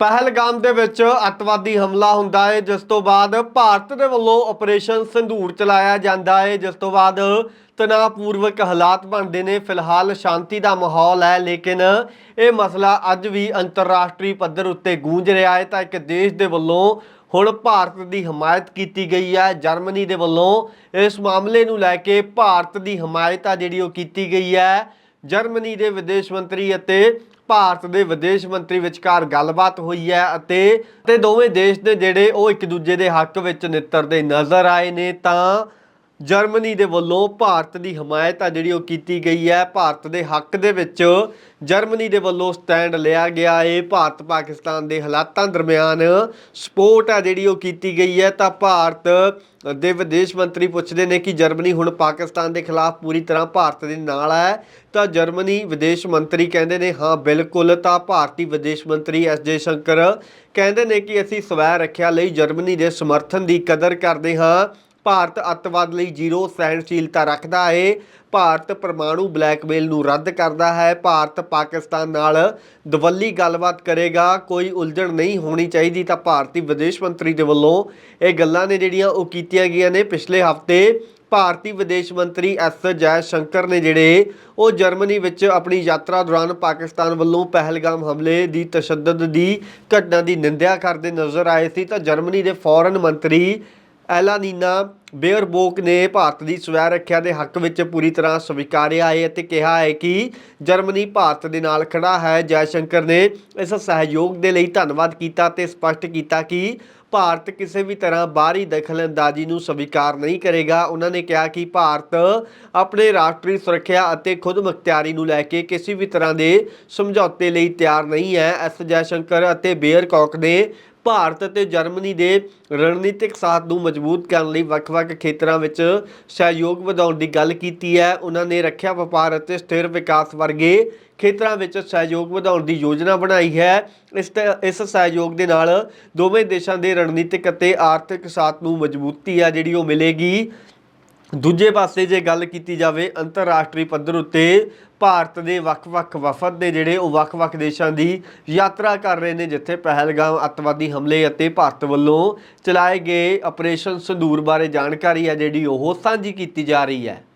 ਪਹਿਲਗਾਮ ਦੇ ਵਿੱਚ ਅੱਤਵਾਦੀ ਹਮਲਾ ਹੁੰਦਾ ਹੈ, ਜਿਸ ਤੋਂ ਬਾਅਦ ਭਾਰਤ ਦੇ ਵੱਲੋਂ ਆਪਰੇਸ਼ਨ ਸੰਧੂਰ ਚਲਾਇਆ ਜਾਂਦਾ ਹੈ। ਜਿਸ ਤੋਂ ਬਾਅਦ ਤਣਾਅਪੂਰਵਕ ਹਾਲਾਤ ਬਣਦੇ ਨੇ। ਫਿਲਹਾਲ ਸ਼ਾਂਤੀ ਦਾ ਮਾਹੌਲ ਹੈ, ਲੇਕਿਨ ਇਹ ਮਸਲਾ ਅੱਜ ਵੀ ਅੰਤਰਰਾਸ਼ਟਰੀ ਪੱਧਰ ਉੱਤੇ ਗੂੰਜ ਰਿਹਾ ਹੈ। ਤਾਂ ਇੱਕ ਦੇਸ਼ ਦੇ ਵੱਲੋਂ ਹੁਣ ਭਾਰਤ ਦੀ ਹਮਾਇਤ ਕੀਤੀ ਗਈ ਹੈ। ਜਰਮਨੀ ਦੇ ਵੱਲੋਂ ਇਸ ਮਾਮਲੇ ਨੂੰ ਲੈ ਕੇ ਭਾਰਤ ਦੀ ਹਮਾਇਤ ਆ ਜਿਹੜੀ ਉਹ ਕੀਤੀ ਗਈ ਹੈ। ਜਰਮਨੀ ਦੇ ਵਿਦੇਸ਼ ਮੰਤਰੀ ਅਤੇ ਭਾਰਤ ਦੇ ਵਿਦੇਸ਼ ਮੰਤਰੀ ਵਿਚਕਾਰ ਗੱਲਬਾਤ ਹੋਈ ਹੈ ਅਤੇ ਤੇ ਦੋਵੇਂ ਦੇਸ਼ ਦੇ ਜਿਹੜੇ ਉਹ ਇੱਕ ਦੂਜੇ ਦੇ ਹੱਕ ਵਿੱਚ ਨਿੱਤਰਦੇ ਨਜ਼ਰ ਆਏ ਨੇ, ਤਾਂ ਜਰਮਨੀ ਦੇ ਵੱਲੋਂ ਭਾਰਤ ਦੀ ਹਮਾਇਤ ਆ ਜਿਹੜੀ ਉਹ ਕੀਤੀ ਗਈ ਹੈ। ਭਾਰਤ ਦੇ ਹੱਕ ਦੇ ਵਿੱਚ ਜਰਮਨੀ ਦੇ ਵੱਲੋਂ ਸਟੈਂਡ ਲਿਆ ਗਿਆ ਹੈ ਭਾਰਤ ਪਾਕਿਸਤਾਨ ਦੇ ਹਾਲਾਤਾਂ ਦਰਮਿਆਨ ਸਪੋਰਟ ਆ ਜਿਹੜੀ ਉਹ ਕੀਤੀ ਗਈ ਹੈ। ਤਾਂ ਭਾਰਤ ਦੇ ਵਿਦੇਸ਼ ਮੰਤਰੀ ਪੁੱਛਦੇ ਨੇ ਕਿ ਜਰਮਨੀ ਹੁਣ ਪਾਕਿਸਤਾਨ ਦੇ ਖਿਲਾਫ ਪੂਰੀ ਤਰ੍ਹਾਂ ਭਾਰਤ ਦੇ ਨਾਲ ਹੈ। ਤਾਂ ਜਰਮਨੀ ਵਿਦੇਸ਼ ਮੰਤਰੀ ਕਹਿੰਦੇ ਨੇ, ਹਾਂ, ਬਿਲਕੁਲ। ਤਾਂ ਭਾਰਤੀ ਵਿਦੇਸ਼ ਮੰਤਰੀ ਐਸ ਜੇ ਸ਼ੰਕਰ ਕਹਿੰਦੇ ਨੇ ਕਿ ਅਸੀਂ ਸਵੈ ਰੱਖਿਆ ਲਈ ਜਰਮਨੀ ਦੇ ਸਮਰਥਨ ਦੀ ਕਦਰ ਕਰਦੇ ਹਾਂ। ਭਾਰਤ ਅੱਤਵਾਦ ਲਈ ਜ਼ੀਰੋ ਸਹਿਣਸ਼ੀਲਤਾ ਰੱਖਦਾ ਹੈ। ਭਾਰਤ ਪਰਮਾਣੂ ਬਲੈਕਮੇਲ ਨੂੰ ਰੱਦ ਕਰਦਾ ਹੈ। ਭਾਰਤ ਪਾਕਿਸਤਾਨ ਨਾਲ ਦਵੱਲੀ ਗੱਲਬਾਤ ਕਰੇਗਾ। ਕੋਈ ਉਲਝਣ ਨਹੀਂ ਹੋਣੀ ਚਾਹੀਦੀ ਤਾਂ ਭਾਰਤੀ ਵਿਦੇਸ਼ ਮੰਤਰੀ ਦੇ ਵੱਲੋਂ ਇਹ ਗੱਲਾਂ ਨੇ ਜਿਹੜੀਆਂ ਉਹ ਕੀਤੀਆਂ ਗਈਆਂ ਨੇ ਪਿਛਲੇ ਹਫ਼ਤੇ। ਭਾਰਤੀ ਵਿਦੇਸ਼ ਮੰਤਰੀ ਐਸ ਜੈ ਸ਼ੰਕਰ ਨੇ ਜਿਹੜੇ ਉਹ ਜਰਮਨੀ ਵਿੱਚ ਆਪਣੀ ਯਾਤਰਾ ਦੌਰਾਨ ਪਾਕਿਸਤਾਨ ਵੱਲੋਂ ਪਹਿਲਗਾਮ ਹਮਲੇ ਦੀ ਤਸ਼ੱਦਦ ਦੀ ਘਟਨਾ ਦੀ ਨਿੰਦਿਆ ਕਰਦੇ ਨਜ਼ਰ ਆਏ ਸੀ ਤਾਂ ਜਰਮਨੀ ਦੇ ਫੌਰਨ ਮੰਤਰੀ ਐਲਾਨੀਨਾ ਬੇਅਰਬੋਕ ਨੇ ਭਾਰਤ ਦੀ ਸਵੈ ਰੱਖਿਆ ਦੇ ਹੱਕ ਵਿੱਚ ਪੂਰੀ ਤਰ੍ਹਾਂ ਸਵੀਕਾਰਿਆ ਹੈ ਅਤੇ ਕਿਹਾ ਹੈ ਕਿ ਜਰਮਨੀ ਭਾਰਤ ਦੇ ਨਾਲ ਖੜਾ ਹੈ। ਜੈ ਸ਼ੰਕਰ ਨੇ ਇਸ ਸਹਿਯੋਗ ਦੇ ਲਈ ਧੰਨਵਾਦ ਕੀਤਾ ਤੇ ਸਪਸ਼ਟ ਕੀਤਾ ਕਿ ਭਾਰਤ ਕਿਸੇ ਵੀ ਤਰ੍ਹਾਂ ਬਾਹਰੀ ਦਖਲਅੰਦਾਜ਼ੀ ਨੂੰ ਸਵੀਕਾਰ ਨਹੀਂ ਕਰੇਗਾ। ਉਹਨਾਂ ਨੇ ਕਿਹਾ ਕਿ ਭਾਰਤ ਆਪਣੇ ਰਾਸ਼ਟਰੀ ਸੁਰੱਖਿਆ ਅਤੇ ਖੁਦਮੁਖਤਿਆਰੀ ਨੂੰ ਲੈ ਕੇ ਕਿਸੇ ਵੀ ਤਰ੍ਹਾਂ ਦੇ ਸਮਝੌਤੇ ਲਈ ਤਿਆਰ ਨਹੀਂ ਹੈ। ਐਸ ਜੈ ਸ਼ੰਕਰ ਅਤੇ ਬੇਅਰ ਕੌਕ ਨੇ ਭਾਰਤ ਅਤੇ ਜਰਮਨੀ ਦੇ ਰਣਨੀਤਿਕ ਸਾਥ ਨੂੰ ਮਜ਼ਬੂਤ ਕਰਨ ਲਈ ਵੱਖ-ਵੱਖ ਖੇਤਰਾਂ ਵਿੱਚ ਸਹਿਯੋਗ ਵਧਾਉਣ ਦੀ ਗੱਲ ਕੀਤੀ ਹੈ। ਉਹਨਾਂ ਨੇ ਰੱਖਿਆ ਵਪਾਰ ਅਤੇ ਸਥਿਰ ਵਿਕਾਸ ਵਰਗੇ ਖੇਤਰਾਂ ਵਿੱਚ ਸਹਿਯੋਗ ਵਧਾਉਣ ਦੀ ਯੋਜਨਾ ਬਣਾਈ ਹੈ। ਇਸ ਤ- ਇਸ ਸਹਿਯੋਗ ਦੇ ਨਾਲ ਦੋਵੇਂ ਦੇਸ਼ਾਂ ਦੇ ਰਣਨੀਤਿਕ ਅਤੇ ਆਰਥਿਕ ਸਾਥ ਨੂੰ ਮਜ਼ਬੂਤੀ ਆ ਜਿਹੜੀ ਉਹ ਮਿਲੇਗੀ। ਦੂਜੇ ਪਾਸੇ ਜੇ ਗੱਲ ਕੀਤੀ ਜਾਵੇ, ਅੰਤਰਰਾਸ਼ਟਰੀ ਪੱਧਰ ਉੱਤੇ ਭਾਰਤ ਦੇ ਵੱਖ-ਵੱਖ ਵਫਦ ਦੇ ਜਿਹੜੇ ਉਹ ਵੱਖ-ਵੱਖ ਦੇਸ਼ਾਂ ਦੀ ਯਾਤਰਾ ਕਰ ਰਹੇ ਨੇ, ਜਿੱਥੇ ਪਹਿਲਗਾਮ ਅੱਤਵਾਦੀ ਹਮਲੇ ਅਤੇ ਭਾਰਤ ਵੱਲੋਂ ਚਲਾਏ ਗਏ ਆਪਰੇਸ਼ਨ ਸੰਦੂਰ ਬਾਰੇ ਜਾਣਕਾਰੀ ਹੈ ਜਿਹੜੀ ਉਹ ਸਾਂਝੀ ਕੀਤੀ ਜਾ ਰਹੀ ਹੈ।